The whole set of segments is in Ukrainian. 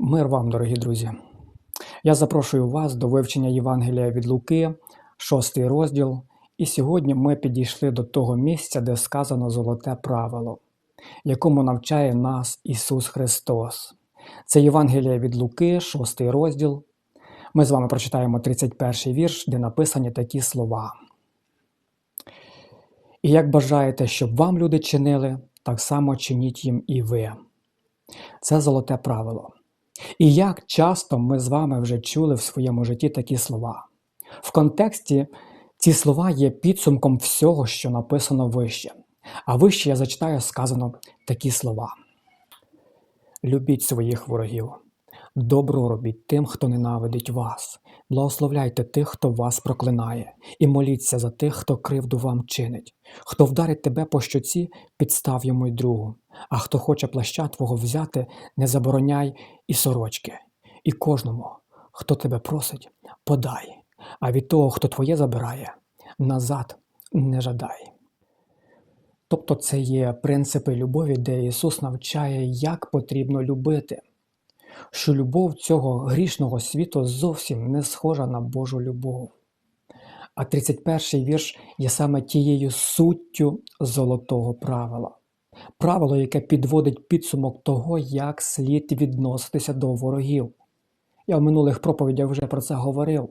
Мир вам, дорогі друзі! Я запрошую вас до вивчення Євангелія від Луки, шостий розділ. І сьогодні ми підійшли до того місця, де сказано золоте правило, якому навчає нас Ісус Христос. Це Євангелія від Луки, шостий розділ. Ми з вами прочитаємо 31 вірш, де написані такі слова. І як бажаєте, щоб вам люди чинили, так само чиніть їм і ви. Це золоте правило. І як часто ми з вами вже чули в своєму житті такі слова. В контексті ці слова є підсумком всього, що написано вище. А вище я зачитаю сказано такі слова: Любіть своїх ворогів, добро робіть тим, хто ненавидить вас, благословляйте тих, хто вас проклинає, і моліться за тих, хто кривду вам чинить. Хто вдарить тебе по щоці, підстав йому й другу. А хто хоче плаща твого взяти, не забороняй і сорочки. І кожному, хто тебе просить, подай, а від того, хто твоє забирає, назад не жадай. Тобто це є принципи любові, де Ісус навчає, як потрібно любити, що любов цього грішного світу зовсім не схожа на Божу любов. А 31-й вірш є саме тією суттю золотого правила. Правило, яке підводить підсумок того, як слід відноситися до ворогів. Я в минулих проповідях вже про це говорив.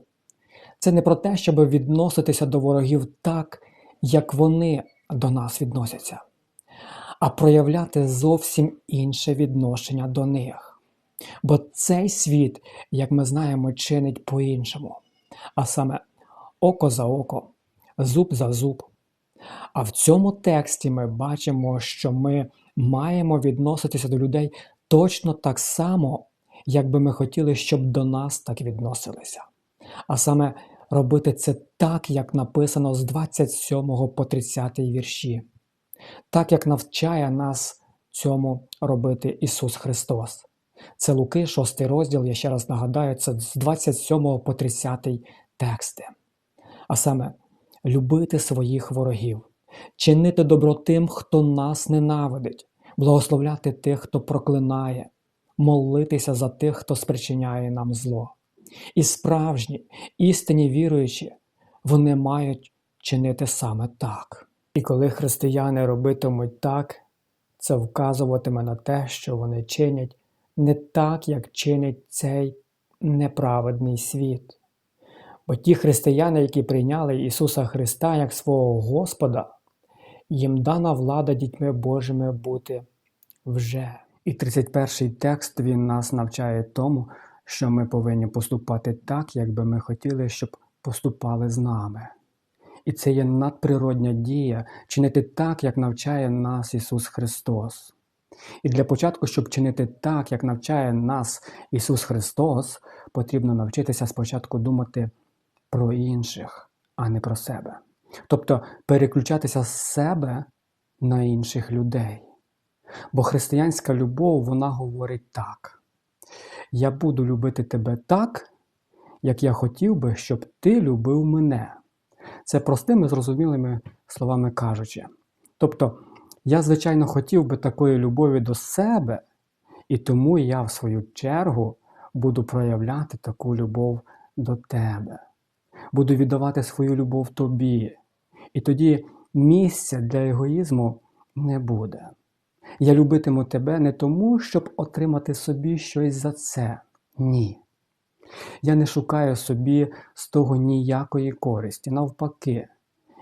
Це не про те, щоб відноситися до ворогів так, як вони до нас відносяться, а проявляти зовсім інше відношення до них. Бо цей світ, як ми знаємо, чинить по-іншому, а саме око за око, зуб за зуб. А в цьому тексті ми бачимо, що ми маємо відноситися до людей точно так само, як би ми хотіли, щоб до нас так відносилися. А саме робити це так, як написано з 27 по 30 вірші, так як навчає нас цьому робити Ісус Христос. Це Луки, 6 розділ, я ще раз нагадаю, це з 27 по 30 тексти. А саме любити своїх ворогів, чинити добро тим, хто нас ненавидить, благословляти тих, хто проклинає, молитися за тих, хто спричиняє нам зло. І справжні, істинні віруючі, вони мають чинити саме так. І коли християни робитимуть так, це вказуватиме на те, що вони чинять не так, як чинить цей неправедний світ. Бо ті християни, які прийняли Ісуса Христа як свого Господа, їм дана влада дітьми Божими бути вже. І 31 текст він нас навчає тому, що ми повинні поступати так, як би ми хотіли, щоб поступали з нами. І це є надприродня дія чинити так, як навчає нас Ісус Христос. І для початку, щоб чинити так, як навчає нас Ісус Христос, потрібно навчитися спочатку думати про інших, а не про себе. Тобто переключатися з себе на інших людей. Бо християнська любов, вона говорить так: я буду любити тебе так, як я хотів би, щоб ти любив мене. Це простими зрозумілими словами кажучи. Тобто, я, звичайно, хотів би такої любові до себе, і тому я, в свою чергу, буду проявляти таку любов до тебе. Буду віддавати свою любов тобі. І тоді місця для егоїзму не буде. Я любитиму тебе не тому, щоб отримати собі щось за це. Ні. Я не шукаю собі з того ніякої користі. Навпаки,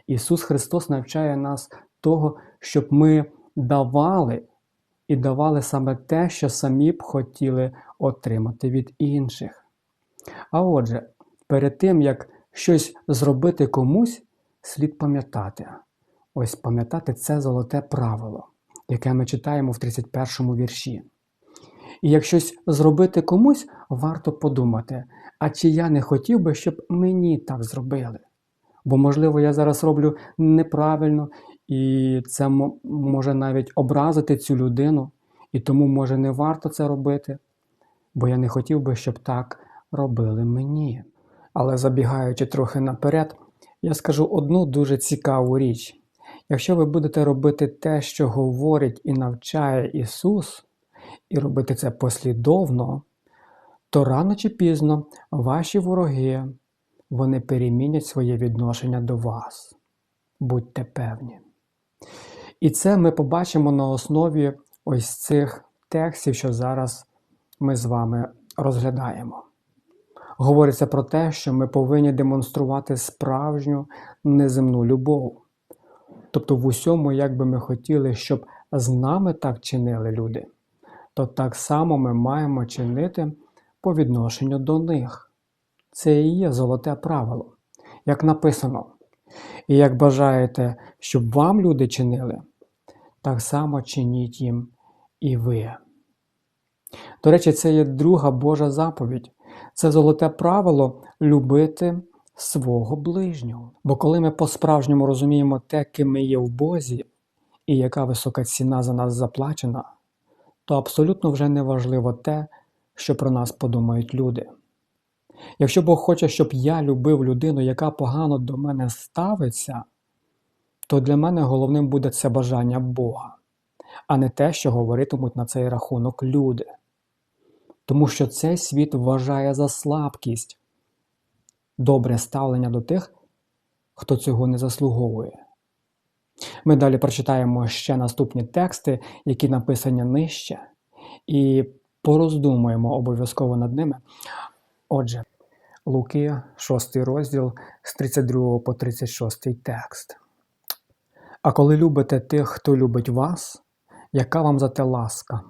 Ісус Христос навчає нас того, щоб ми давали і давали саме те, що самі б хотіли отримати від інших. А отже, перед тим, як щось зробити комусь, слід пам'ятати. Ось пам'ятати це золоте правило, яке ми читаємо в 31 вірші. І як щось зробити комусь, варто подумати, а чи я не хотів би, щоб мені так зробили? Бо, можливо, я зараз роблю неправильно, і це може навіть образити цю людину, і тому, може, не варто це робити, бо я не хотів би, щоб так робили мені. Але забігаючи трохи наперед, я скажу одну дуже цікаву річ. Якщо ви будете робити те, що говорить і навчає Ісус, і робити це послідовно, то рано чи пізно ваші вороги вони перемінять своє відношення до вас. Будьте певні. І це ми побачимо на основі ось цих текстів, що зараз ми з вами розглядаємо. Говориться про те, що ми повинні демонструвати справжню неземну любов. Тобто, в усьому, як би ми хотіли, щоб з нами так чинили люди, то так само ми маємо чинити по відношенню до них. Це і є золоте правило, як написано. І як бажаєте, щоб вам люди чинили, так само чиніть їм і ви. До речі, це є друга Божа заповідь. Це золоте правило любити свого ближнього. Бо коли ми по-справжньому розуміємо те, ким ми є в Бозі, і яка висока ціна за нас заплачена, то абсолютно вже не важливо те, що про нас подумають люди. Якщо Бог хоче, щоб я любив людину, яка погано до мене ставиться, то для мене головним буде це бажання Бога, а не те, що говоритимуть на цей рахунок люди. Тому що цей світ вважає за слабкість добре ставлення до тих, хто цього не заслуговує. Ми далі прочитаємо ще наступні тексти, які написані нижче, і пороздумуємо обов'язково над ними. Отже, Луки, 6 розділ з 32 по 36 текст. А коли любите тих, хто любить вас, яка вам за те ласка?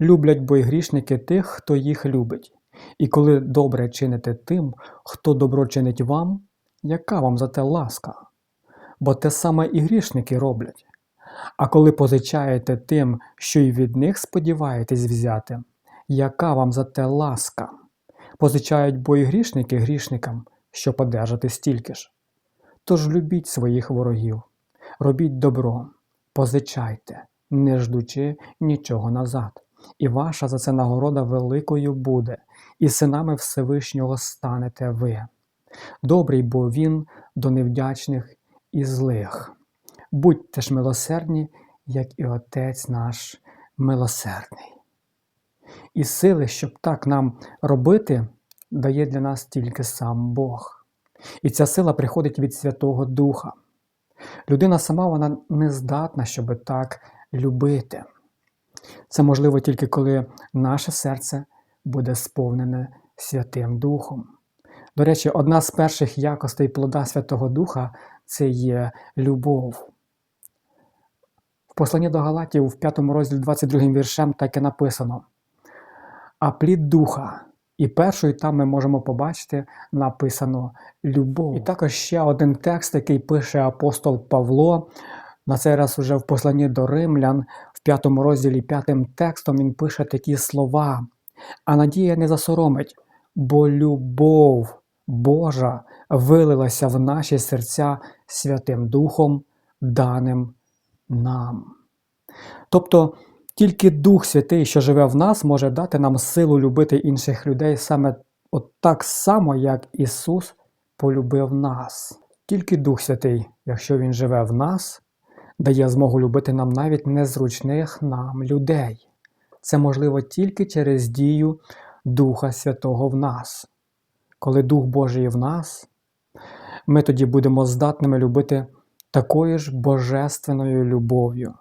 Люблять бо й грішники тих, хто їх любить. І коли добре чините тим, хто добро чинить вам, яка вам за те ласка? Бо те саме і грішники роблять. А коли позичаєте тим, що й від них сподіваєтесь взяти, яка вам за те ласка? Позичають бо й грішники грішникам, що подержати стільки ж. Тож любіть своїх ворогів, робіть добро, позичайте, не ждучи нічого назад, і ваша за це нагорода великою буде, і синами Всевишнього станете ви. Добрий бо він до невдячних і злих. Будьте ж милосердні, як і Отець наш милосердний. І сили, щоб так нам робити, дає для нас тільки сам Бог. І ця сила приходить від Святого Духа. Людина сама вона не здатна, щоб так любити. Це можливо тільки коли наше серце буде сповнене Святим Духом. До речі, одна з перших якостей плода Святого Духа це є любов. В посланні до Галатів в 5 розділі 22 віршем так і написано. А плід духа. І першою там ми можемо побачити написано любов. І також ще один текст, який пише апостол Павло. На цей раз уже в посланні до римлян, в п'ятому розділі п'ятим текстом він пише такі слова. А надія не засоромить, бо любов Божа вилилася в наші серця Святим Духом, даним нам. Тобто тільки Дух Святий, що живе в нас, може дати нам силу любити інших людей саме от так само, як Ісус полюбив нас. Тільки Дух Святий, якщо Він живе в нас, дає змогу любити нам навіть незручних нам людей. Це можливо тільки через дію Духа Святого в нас. Коли Дух Божий в нас, ми тоді будемо здатними любити такою ж божественною любов'ю.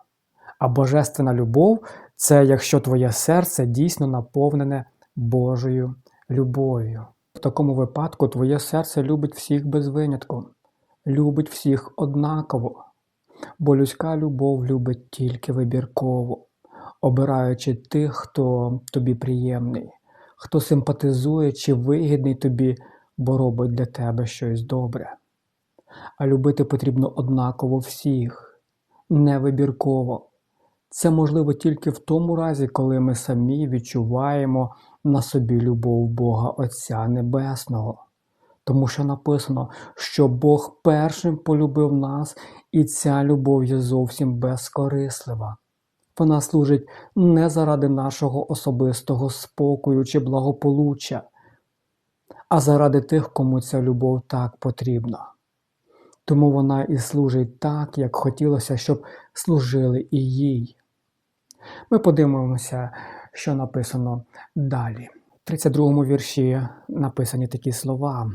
А божественна любов це якщо твоє серце дійсно наповнене Божою любов'ю. В такому випадку твоє серце любить всіх без винятку, любить всіх однаково, бо людська любов любить тільки вибірково, обираючи тих, хто тобі приємний, хто симпатизує чи вигідний тобі, бо робить для тебе щось добре. А любити потрібно однаково всіх, не вибірково. Це можливо тільки в тому разі, коли ми самі відчуваємо на собі любов Бога Отця Небесного. Тому що написано, що Бог першим полюбив нас, і ця любов є зовсім безкорислива. Вона служить не заради нашого особистого спокою чи благополуччя, а заради тих, кому ця любов так потрібна. Тому вона і служить так, як хотілося, щоб служили і їй. Ми подивимося, що написано далі. 32 вірші написані такі слова.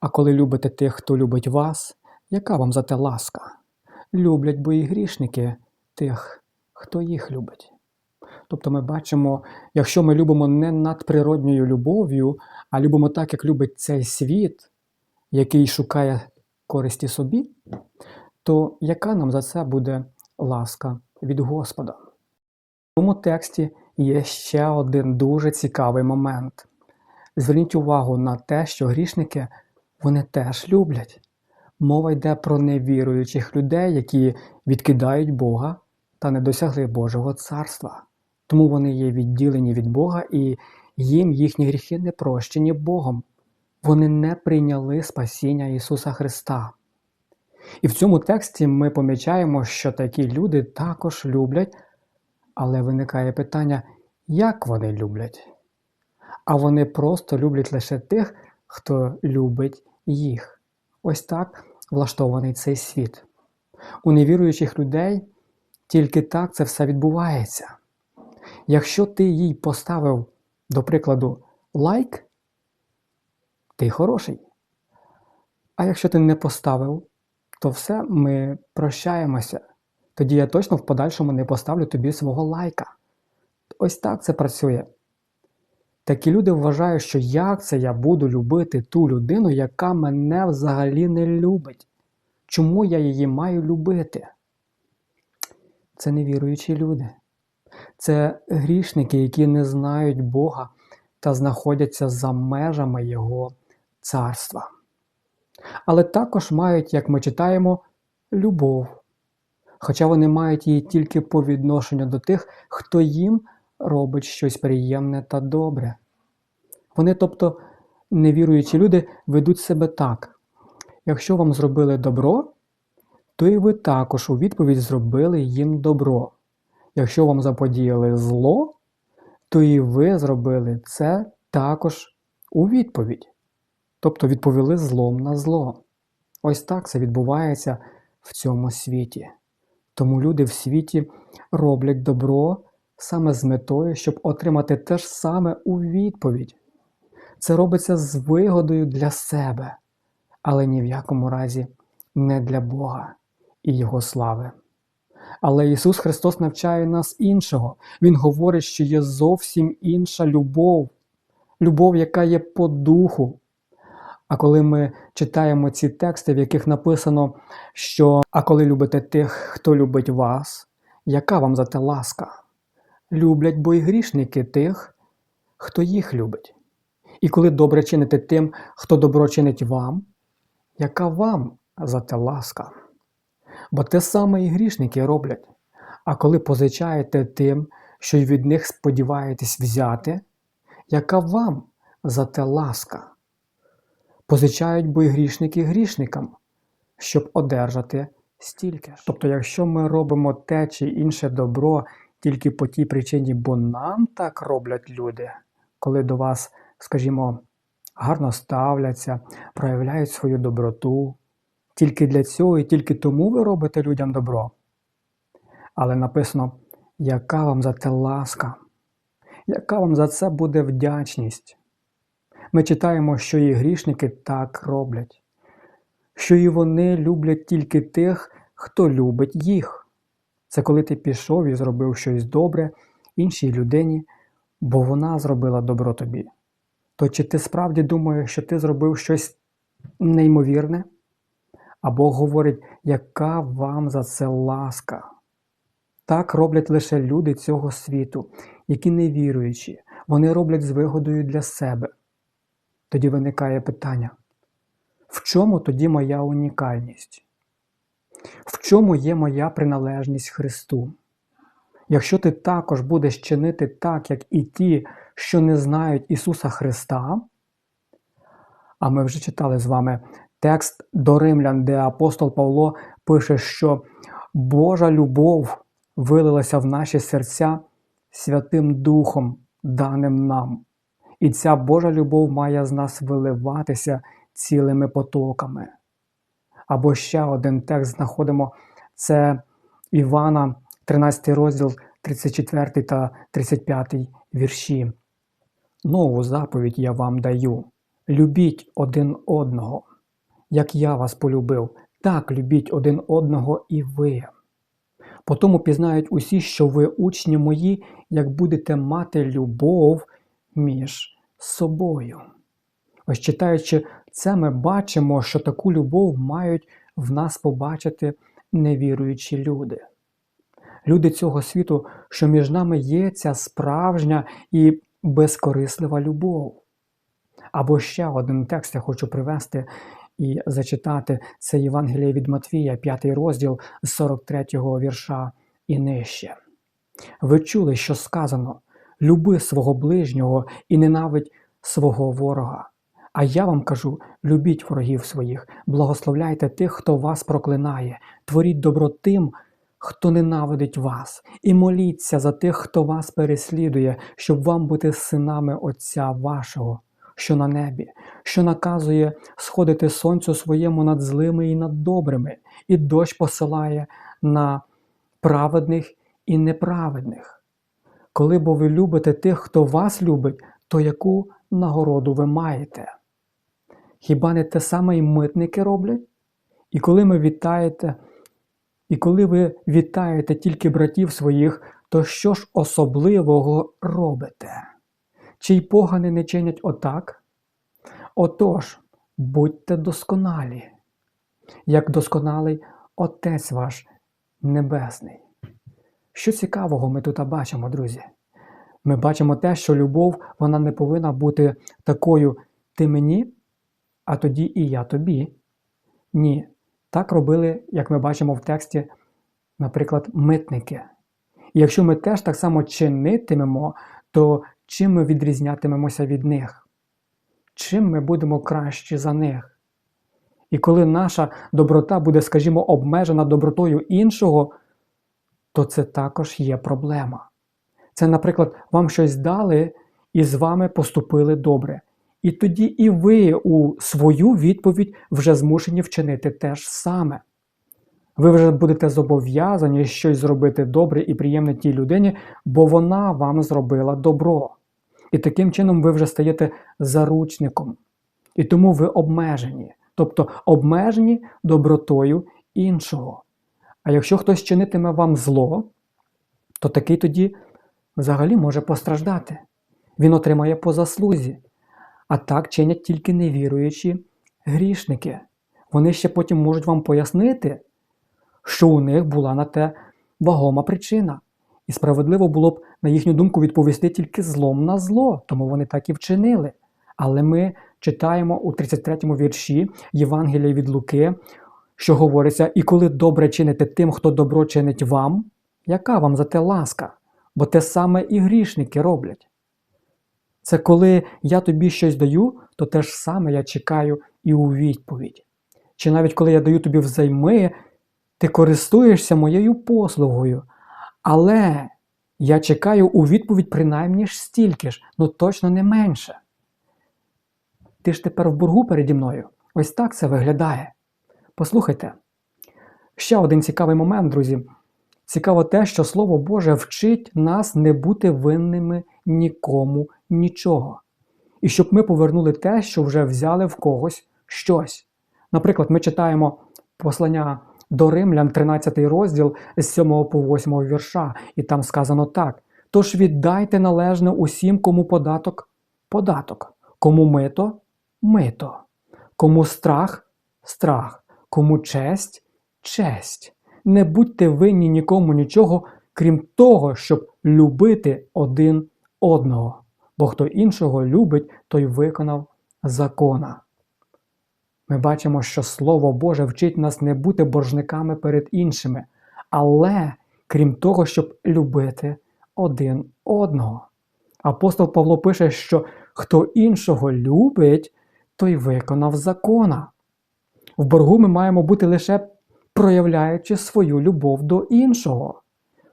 А коли любите тих, хто любить вас, яка вам за те ласка? Люблять бо і грішники тих, хто їх любить. Тобто ми бачимо, якщо ми любимо не надприродньою любов'ю, а любимо так, як любить цей світ, який шукає користі собі, то яка нам за це буде ласка від Господа? Цьому тексті є ще один дуже цікавий момент. Зверніть увагу на те, що грішники вони теж люблять. Мова йде про невіруючих людей, які відкидають Бога та не досягли Божого царства. Тому вони є відділені від Бога і їм їхні гріхи не прощені Богом. Вони не прийняли спасіння Ісуса Христа. І в цьому тексті ми помічаємо, що такі люди також люблять, але виникає питання, як вони люблять? А вони просто люблять лише тих, хто любить їх. Ось так влаштований цей світ. У невіруючих людей тільки так це все відбувається. Якщо ти їй поставив, до прикладу, лайк, ти хороший. А якщо ти не поставив, то все, ми прощаємося. Тоді я точно в подальшому не поставлю тобі свого лайка. Ось так це працює. Такі люди вважають, що як це я буду любити ту людину, яка мене взагалі не любить. Чому я її маю любити? Це невіруючі люди. Це грішники, які не знають Бога та знаходяться за межами Його царства. Але також мають, як ми читаємо, любов. Хоча вони мають її тільки по відношенню до тих, хто їм робить щось приємне та добре. Вони, тобто, невіруючі люди, ведуть себе так. Якщо вам зробили добро, то і ви також у відповідь зробили їм добро. Якщо вам заподіяли зло, то і ви зробили це також у відповідь. Тобто відповіли злом на зло. Ось так це відбувається в цьому світі. Тому люди в світі роблять добро саме з метою, щоб отримати те ж саме у відповідь. Це робиться з вигодою для себе, але ні в якому разі не для Бога і Його слави. Але Ісус Христос навчає нас іншого. Він говорить, що є зовсім інша любов, любов, яка є по духу. А коли ми читаємо ці тексти, в яких написано, що а коли любите тих, хто любить вас, яка вам за те ласка? Люблять бо й грішники тих, хто їх любить. І коли добре чините тим, хто добро чинить вам, яка вам за те ласка? Бо те саме і грішники роблять. А коли позичаєте тим, що й від них сподіваєтесь взяти, яка вам за те ласка? Позичають бо й грішники грішникам, щоб одержати стільки ж. Тобто, якщо ми робимо те чи інше добро тільки по тій причині, бо нам так роблять люди, коли до вас, скажімо, гарно ставляться, проявляють свою доброту, тільки для цього і тільки тому ви робите людям добро. Але написано, яка вам за те ласка, яка вам за це буде вдячність. Ми читаємо, що і грішники так роблять, що і вони люблять тільки тих, хто любить їх. Це коли ти пішов і зробив щось добре іншій людині, бо вона зробила добро тобі. То чи ти справді думаєш, що ти зробив щось неймовірне? А Бог говорить, яка вам за це ласка? Так роблять лише люди цього світу, які не віруючі, вони роблять з вигодою для себе. Тоді виникає питання: в чому тоді моя унікальність? В чому є моя приналежність Христу? Якщо ти також будеш чинити так, як і ті, що не знають Ісуса Христа, а ми вже читали з вами текст до Римлян, де апостол Павло пише, що Божа любов вилилася в наші серця Святим Духом, даним нам. І ця Божа любов має з нас виливатися цілими потоками. Або ще один текст знаходимо це Івана, 13 розділ, 34 та 35 вірші. Нову заповідь я вам даю. Любіть один одного. Як я вас полюбив, так любіть один одного і ви. Потому пізнають усі, що ви учні мої, як будете мати любов між собою. Ось читаючи це, ми бачимо, що таку любов мають в нас побачити невіруючі люди. Люди цього світу, що між нами є ця справжня і безкорислива любов. Або ще один текст я хочу привести і зачитати це Євангеліє від Матвія, 5 розділ 43 вірша і нижче. Ви чули, що сказано: люби свого ближнього і ненавидь свого ворога. А я вам кажу: любіть ворогів своїх, благословляйте тих, хто вас проклинає, творіть добро тим, хто ненавидить вас, і моліться за тих, хто вас переслідує, щоб вам бути синами Отця вашого, що на небі, що наказує сходити сонцю своєму над злими і над добрими, і дощ посилає на праведних і неправедних. Коли бо ви любите тих, хто вас любить, то яку нагороду ви маєте? Хіба не те саме і митники роблять? І коли ми вітаєте, і коли ви вітаєте тільки братів своїх, то що ж особливого робите? Чи й погани не чинять отак? Отож, будьте досконалі, як досконалий Отець ваш Небесний. Що цікавого ми тут бачимо, друзі? Ми бачимо те, що любов вона не повинна бути такою ти мені, а тоді і я тобі. Ні. Так робили, як ми бачимо в тексті, наприклад, митники. І якщо ми теж так само чинитимемо, то чим ми відрізнятимемося від них? Чим ми будемо кращі за них? І коли наша доброта буде, скажімо, обмежена добротою іншого, то це також є проблема. Це, наприклад, вам щось дали і з вами поступили добре. І тоді і ви у свою відповідь вже змушені вчинити те ж саме. Ви вже будете зобов'язані щось зробити добре і приємне тій людині, бо вона вам зробила добро. І таким чином ви вже стаєте заручником. І тому ви обмежені, тобто обмежені добротою іншого. А якщо хтось чинитиме вам зло, то такий тоді взагалі може постраждати. Він отримає по заслузі. А так чинять тільки невіруючі грішники. Вони ще потім можуть вам пояснити, що у них була на те вагома причина. І справедливо було б, на їхню думку, відповісти тільки злом на зло, тому вони так і вчинили. Але ми читаємо у 33-му вірші Євангелія від Луки, що говориться: і коли добре чините тим, хто добро чинить вам, яка вам за те ласка? Бо те саме і грішники роблять. Це коли я тобі щось даю, то те ж саме я чекаю і у відповідь. Чи навіть коли я даю тобі взайми, ти користуєшся моєю послугою, але я чекаю у відповідь принаймні ж стільки ж, ну точно не менше. Ти ж тепер в боргу переді мною. Ось так це виглядає. Послухайте. Ще один цікавий момент, друзі. Цікаво те, що Слово Боже вчить нас не бути винними нікому нічого. І щоб ми повернули те, що вже взяли в когось щось. Наприклад, ми читаємо послання до Римлян, 13 розділ з 7 по 8 вірша, і там сказано так: тож віддайте належне усім, кому податок податок, кому мито мито, кому страх страх, кому честь честь. Не будьте винні нікому нічого, крім того, щоб любити один одного. Бо хто іншого любить, той виконав закона. Ми бачимо, що Слово Боже вчить нас не бути боржниками перед іншими, але крім того, щоб любити один одного. Апостол Павло пише, що хто іншого любить, той виконав закона. В боргу ми маємо бути лише проявляючи свою любов до іншого.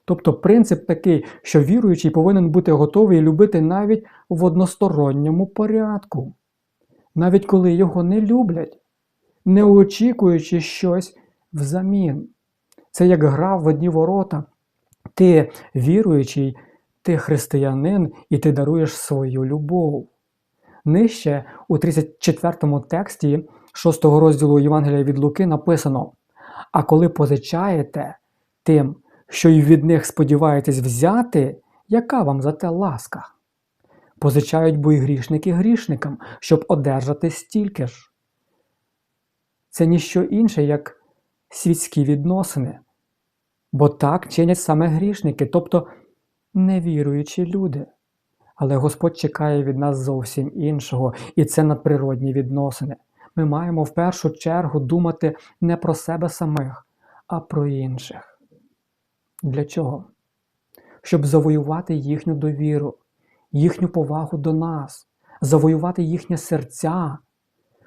Тобто принцип такий, що віруючий повинен бути готовий любити навіть в односторонньому порядку, навіть коли його не люблять, не очікуючи щось взамін. Це як гра в одні ворота. Ти віруючий, ти християнин і ти даруєш свою любов. Нижче у 34 тексті 6 розділу Євангелія від Луки написано: А коли позичаєте тим, що й від них сподіваєтесь взяти, яка вам за те ласка? Позичають бо й грішники грішникам, щоб одержати стільки ж. Це ніщо інше, як світські відносини. Бо так чинять саме грішники, тобто невіруючі люди. Але Господь чекає від нас зовсім іншого, і це надприродні відносини. Ми маємо в першу чергу думати не про себе самих, а про інших. Для чого? Щоб завоювати їхню довіру, їхню повагу до нас, завоювати їхнє серця,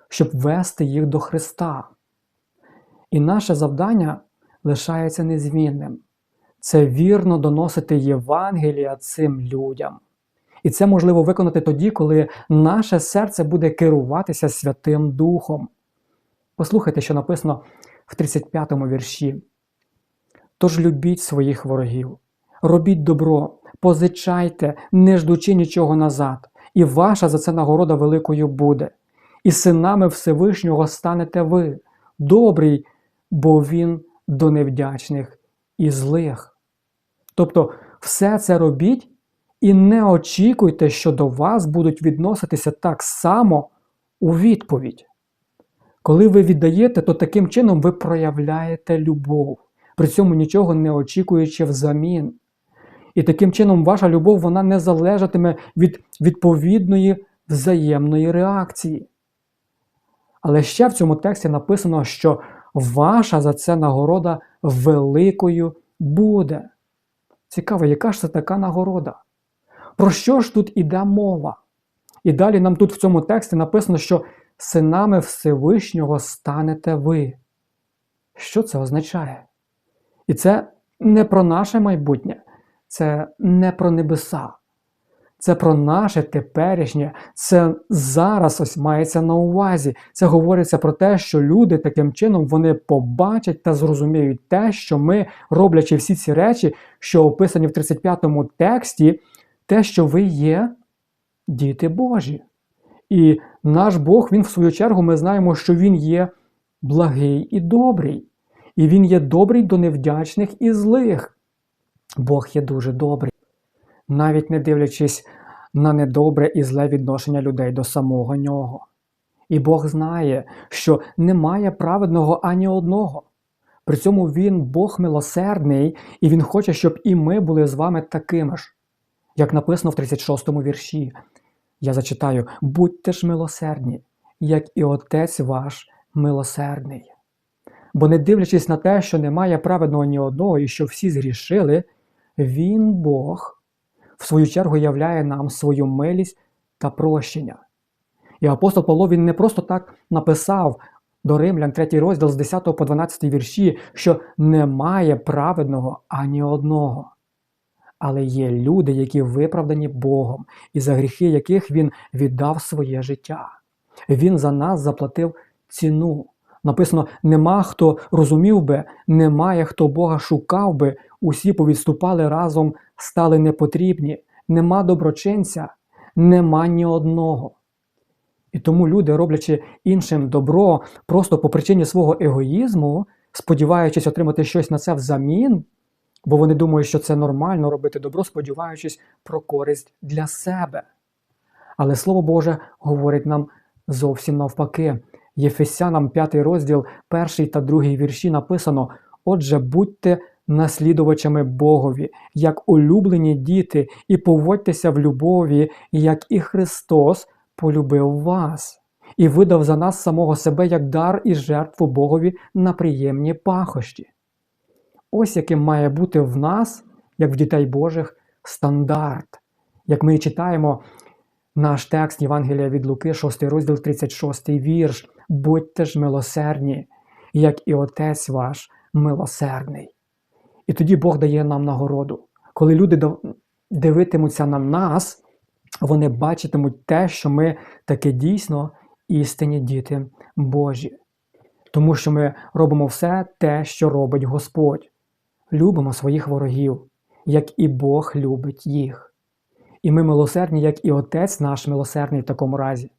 щоб вести їх до Христа. І наше завдання лишається незмінним це вірно доносити Євангелія цим людям. І це можливо виконати тоді, коли наше серце буде керуватися Святим Духом. Послухайте, що написано в 35 му вірші. Тож любіть своїх ворогів, робіть добро, позичайте, не ждучи нічого назад, і ваша за це нагорода великою буде. І синами Всевишнього станете ви, добрий, бо Він до невдячних і злих. Тобто, все це робіть і не очікуйте, що до вас будуть відноситися так само у відповідь. Коли ви віддаєте, то таким чином ви проявляєте любов, при цьому нічого не очікуючи взамін. І таким чином ваша любов вона не залежатиме від відповідної взаємної реакції. Але ще в цьому тексті написано, що ваша за це нагорода великою буде. Цікаво, яка ж це така нагорода? Про що ж тут іде мова? І далі нам тут в цьому тексті написано, що синами Всевишнього станете ви. Що це означає? І це не про наше майбутнє, це не про небеса. Це про наше теперішнє, це зараз ось мається на увазі. Це говориться про те, що люди таким чином вони побачать та зрозуміють те, що ми, роблячи всі ці речі, що описані в 35-му тексті, те, що ви є діти Божі. І наш Бог, Він, в свою чергу, ми знаємо, що Він є благий і добрий. І Він є добрий до невдячних і злих. Бог є дуже добрий навіть не дивлячись на недобре і зле відношення людей до самого нього. І Бог знає, що немає праведного ані одного. При цьому Він Бог милосердний, і Він хоче, щоб і ми були з вами такими ж. Як написано в 36 му вірші, я зачитаю: будьте ж милосердні, як і Отець ваш милосердний. Бо не дивлячись на те, що немає праведного ні одного і що всі згрішили, Він Бог в свою чергу являє нам свою милість та прощення. І апостол Павло він не просто так написав до Римлян 3 розділ з 10 по 12 вірші, що немає праведного ані одного. Але є люди, які виправдані Богом, і за гріхи яких Він віддав своє життя. Він за нас заплатив ціну. Написано: нема хто розумів би, немає хто Бога шукав би, усі повідступали разом, стали непотрібні, нема доброчинця, нема ні одного. І тому люди, роблячи іншим добро просто по причині свого егоїзму, сподіваючись отримати щось на це взамін, бо вони думають, що це нормально робити добро, сподіваючись про користь для себе. Але Слово Боже говорить нам зовсім навпаки. Єфесянам 5 розділ, 1 та 2 вірші написано: Отже, будьте наслідувачами Богові, як улюблені діти, і поводьтеся в любові, як і Христос полюбив вас, і видав за нас самого себе як дар і жертву Богові на приємні пахощі. Ось яким має бути в нас, як в дітей Божих, стандарт. Як ми читаємо наш текст Євангелія від Луки, 6 розділ, 36 вірш. Будьте ж милосердні, як і Отець ваш милосердний. І тоді Бог дає нам нагороду. Коли люди дивитимуться на нас, вони бачитимуть те, що ми таки дійсно істинні діти Божі. Тому що ми робимо все те, що робить Господь. Любимо своїх ворогів, як і Бог любить їх. І ми милосердні, як і Отець наш милосердний в такому разі.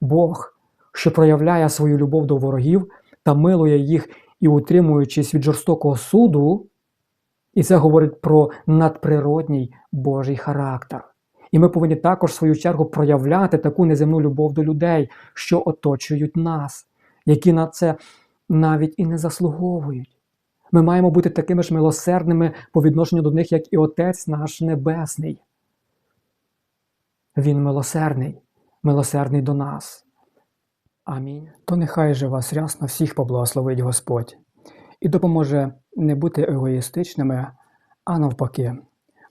Бог, що проявляє свою любов до ворогів та милує їх і утримуючись від жорстокого суду, і це говорить про надприродній Божий характер. І ми повинні також, в свою чергу, проявляти таку неземну любов до людей, що оточують нас, які на це навіть і не заслуговують. Ми маємо бути такими ж милосердними по відношенню до них, як і Отець наш Небесний. Він милосердний, милосердний до нас. Амінь. То нехай же вас рясно всіх поблагословить Господь і допоможе не бути егоїстичними, а навпаки,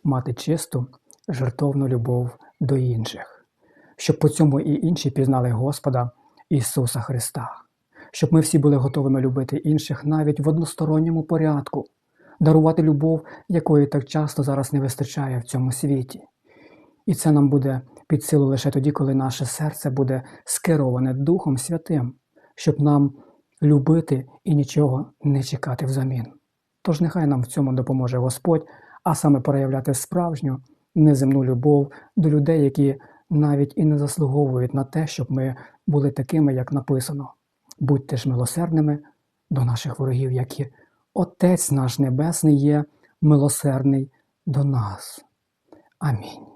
мати чисту, жертовну любов до інших, щоб по цьому і інші пізнали Господа Ісуса Христа, щоб ми всі були готовими любити інших навіть в односторонньому порядку, дарувати любов, якої так часто зараз не вистачає в цьому світі. І це нам буде під силу лише тоді, коли наше серце буде скероване Духом Святим, щоб нам любити і нічого не чекати взамін. Тож нехай нам в цьому допоможе Господь, а саме проявляти справжню неземну любов до людей, які навіть і не заслуговують на те, щоб ми були такими, як написано. Будьте ж милосердними до наших ворогів, як і Отець наш Небесний є милосердний до нас. Амінь.